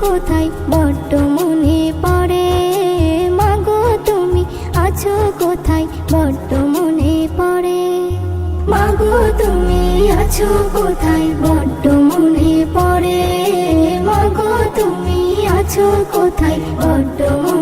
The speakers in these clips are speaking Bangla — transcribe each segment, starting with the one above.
কোথায়? বড্ড মনে পড়ে। মাগো, তুমি আছো কোথায়? বড্ড মনে পড়ে। মাগো, তুমি আছো কোথায়? বড্ড মনে পড়ে। মাগো, তুমি আছো কোথায়? বড্ড মনে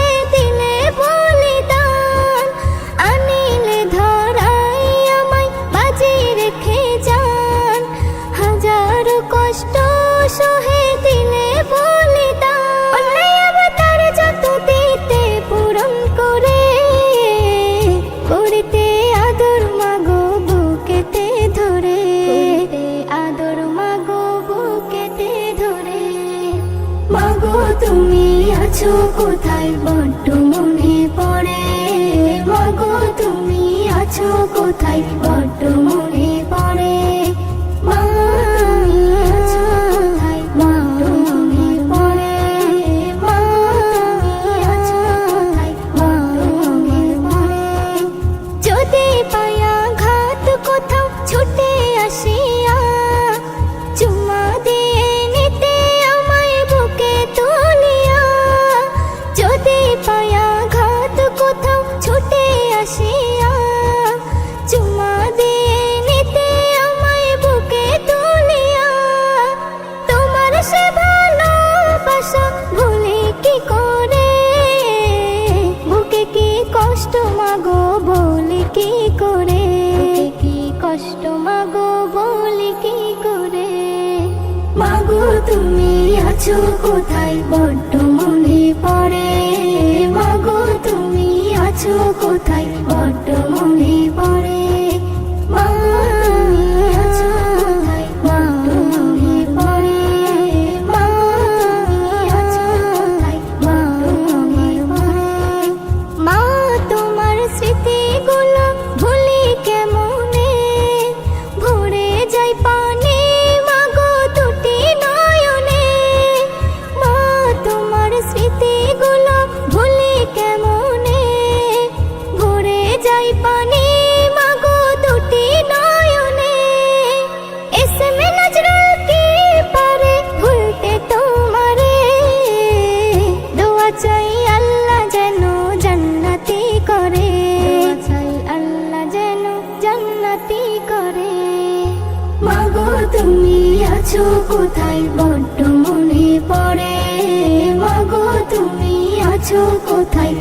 তুমি আছো কোথায়? বড্ড মনে পড়ে। মাগো তুমি আছো কোথায়? কষ্ট মাগো বলি কি করে? কি কষ্ট মাগো বলি কি করে? মাগো তুমি আছো কোথায়? বড্ড মনে পড়ে। মাগো তুমি আছো কোথায়? বড্ড মনে পড়ে। যাই পানি, মাগো দুটি তোমারে? চাই আল্লাহ যেন করে। চাই আল্লাহ যেন করে। মাগো তুমি আছো কোথায়? বড্ড মনে পড়ে। মাগো তুমি আছো কোথায়?